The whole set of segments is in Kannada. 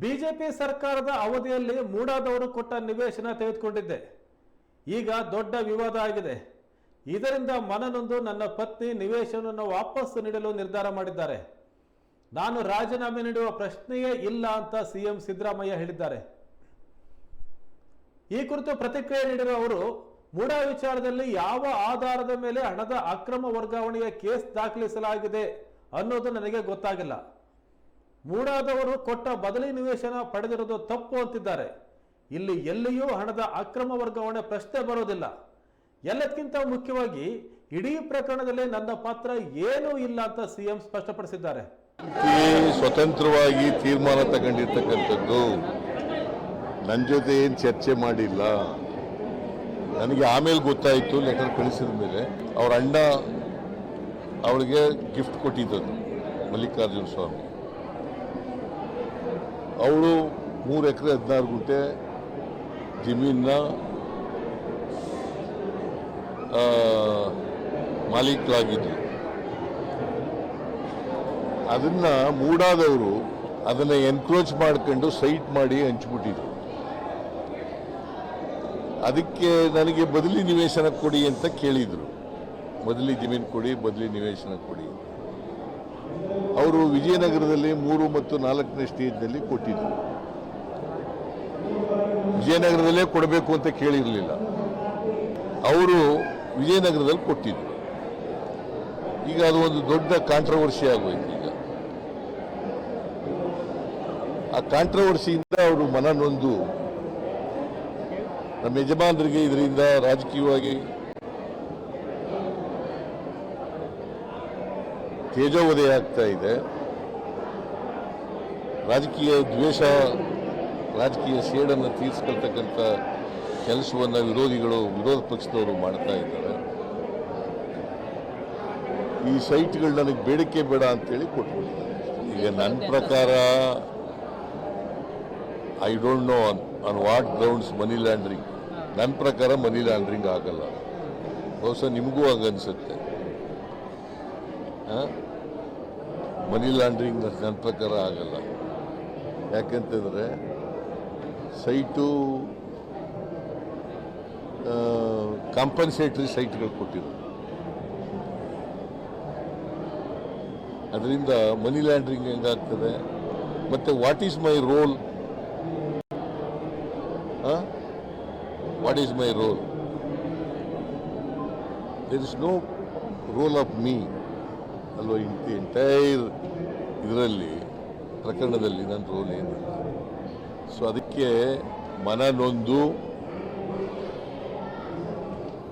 ಬಿಜೆಪಿ ಸರ್ಕಾರದ ಅವಧಿಯಲ್ಲಿ ಮೂಡಾದವರು ಕೊಟ್ಟ ನಿವೇಶನ ತೆಗೆದುಕೊಂಡಿದ್ದೆ. ಈಗ ದೊಡ್ಡ ವಿವಾದ ಆಗಿದೆ. ಇದರಿಂದ ಮನನೊಂದು ನನ್ನ ಪತ್ನಿ ನಿವೇಶನವನ್ನು ವಾಪಸ್ ನೀಡಲು ನಿರ್ಧಾರ ಮಾಡಿದ್ದಾರೆ. ನಾನು ರಾಜೀನಾಮೆ ನೀಡುವ ಪ್ರಶ್ನೆಯೇ ಇಲ್ಲ ಅಂತ ಸಿಎಂ ಸಿದ್ದರಾಮಯ್ಯ ಹೇಳಿದ್ದಾರೆ. ಈ ಕುರಿತು ಪ್ರತಿಕ್ರಿಯೆ ನೀಡಿರುವ ಅವರು, ಮೂಡಾ ವಿಚಾರದಲ್ಲಿ ಯಾವ ಆಧಾರದ ಮೇಲೆ ಹಣದ ಅಕ್ರಮ ವರ್ಗಾವಣೆಯ ಕೇಸ್ ದಾಖಲಿಸಲಾಗಿದೆ ಅನ್ನೋದು ನನಗೆ ಗೊತ್ತಾಗಿಲ್ಲ. ಮೂಡಾದವರು ಕೊಟ್ಟ ಬದಲಿ ನಿವೇಶನ ಪಡೆದಿರೋದು ತಪ್ಪು ಅಂತಿದ್ದಾರೆ. ಇಲ್ಲಿ ಎಲ್ಲಿಯೂ ಹಣದ ಅಕ್ರಮ ವರ್ಗಾವಣೆ ಪ್ರಶ್ನೆ ಬರೋದಿಲ್ಲ. ಎಲ್ಲಕ್ಕಿಂತ ಮುಖ್ಯವಾಗಿ ಇಡೀ ಪ್ರಕರಣದಲ್ಲಿ ನನ್ನ ಪಾತ್ರ ಏನೂ ಇಲ್ಲ ಅಂತ ಸಿಎಂ ಸ್ಪಷ್ಟಪಡಿಸಿದ್ದಾರೆ. ಸ್ವತಂತ್ರವಾಗಿ ತೀರ್ಮಾನ ತಗೊಂಡಿರ್ತಕ್ಕಂಥದ್ದು ನನ್ನ ಜೊತೆ ಏನು ಚರ್ಚೆ ಮಾಡಿಲ್ಲ. ನನಗೆ ಆಮೇಲೆ ಗೊತ್ತಾಯಿತು, ಲೆಟರ್ ಕಳಿಸಿದ ಮೇಲೆ ಅವ್ರ ಅಣ್ಣ ಅವಳಿಗೆ ಗಿಫ್ಟ್ ಕೊಟ್ಟಿದ್ದದ್ದು ಮಲ್ಲಿಕಾರ್ಜುನ ಸ್ವಾಮಿ. ಅವಳು ಮೂರು ಎಕರೆ ಹದಿನಾರು ಗುಂಟೆ ಜಮೀನ ಮಾಲೀಕರಾಗಿದ್ದರು ಅದನ್ನು ಮೂಡಾದವರು ಅದನ್ನು ಎನ್ಕ್ರೋಚ್ ಮಾಡ್ಕೊಂಡು ಸೈಟ್ ಮಾಡಿ ಹಂಚ್ಬಿಟ್ಟಿದ್ರು. ಅದಕ್ಕೆ ನನಗೆ ಬದಲಿ ನಿವೇಶನ ಕೊಡಿ ಅಂತ ಕೇಳಿದರು. ಬದಲಿ ಜಮೀನು ಕೊಡಿ, ಬದಲಿ ನಿವೇಶನ ಕೊಡಿ ಅವರು ವಿಜಯನಗರದಲ್ಲಿ ಮೂರು ಮತ್ತು ನಾಲ್ಕನೇ ಸ್ಟೇಜ್ನಲ್ಲಿ ಕೊಟ್ಟಿದ್ದರು ವಿಜಯನಗರದಲ್ಲೇ ಕೊಡಬೇಕು ಅಂತ ಕೇಳಿರಲಿಲ್ಲ. ಅವರು ವಿಜಯನಗರದಲ್ಲಿ ಕೊಟ್ಟಿದ್ದರು ಈಗ ಅದು ಒಂದು ದೊಡ್ಡ ಕಾಂಟ್ರವರ್ಸಿ ಆಗೋಯ್ತು ಈಗ. ಆ ಕಾಂಟ್ರವರ್ಸಿಯಿಂದ ಅವರು ಮನ ನೊಂದು ನಮ್ಮ ಯಜಮಾನರಿಗೆ ಇದರಿಂದ ರಾಜಕೀಯವಾಗಿ ತೇಜೋವಧೆ ಆಗ್ತಾ ಇದೆ. ರಾಜಕೀಯ ದ್ವೇಷ, ರಾಜಕೀಯ ಸೇಡನ್ನು ತೀರಿಸ್ಕೊಳ್ತಕ್ಕಂಥ ಕೆಲಸವನ್ನು ವಿರೋಧಿಗಳು, ವಿರೋಧ ಪಕ್ಷದವರು ಮಾಡ್ತಾ ಇದ್ದಾರೆ. ಈ ಸೈಟ್ಗಳು ನನಗೆ ಬೇಡಿಕೆ ಬೇಡ ಅಂತೇಳಿ ಕೊಟ್ಬಿಟ್ಟಿದ್ದಾರೆ. ಈಗ ನನ್ನ ಪ್ರಕಾರ I don't know on what grounds money laundering ನನ್ನ ಪ್ರಕಾರ ಮನಿ ಲ್ಯಾಂಡ್ರಿಂಗ್ ಆಗಲ್ಲ. ಬಹುಶಃ ನಿಮಗೂ ಹಂಗನ್ಸುತ್ತೆ. ಮನಿ ಲ್ಯಾಂಡ್ರಿಂಗ್ ನನ್ನ ಪ್ರಕಾರ ಆಗಲ್ಲ. ಯಾಕೆಂತಂದರೆ, ಸೈಟು ಕಾಂಪನ್ಸೇಟ್ರಿ ಸೈಟ್ಗಳು ಕೊಟ್ಟಿದ್ರು ಅದರಿಂದ ಮನಿ ಲ್ಯಾಂಡ್ರಿಂಗ್ ಹೆಂಗಾಗ್ತದೆ? ಮತ್ತು what is my role what is my role there is no role of me ಅಲ್ವಾ ಎಂಟೈರ್ ಇದರಲ್ಲಿ, ಪ್ರಕರಣದಲ್ಲಿ ನನ್ನ ರೋಲ್ ಏನಿಲ್ಲ ಸೊ ಅದಕ್ಕೆ ಮನ ನೊಂದು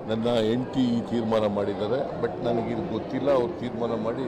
ನನ್ನ ಎಂಟಿ ತೀರ್ಮಾನ ಮಾಡಿದ್ದಾರೆ ಬಟ್ ನನಗಿದು ಗೊತ್ತಿಲ್ಲ, ಅವ್ರು ತೀರ್ಮಾನ ಮಾಡಿ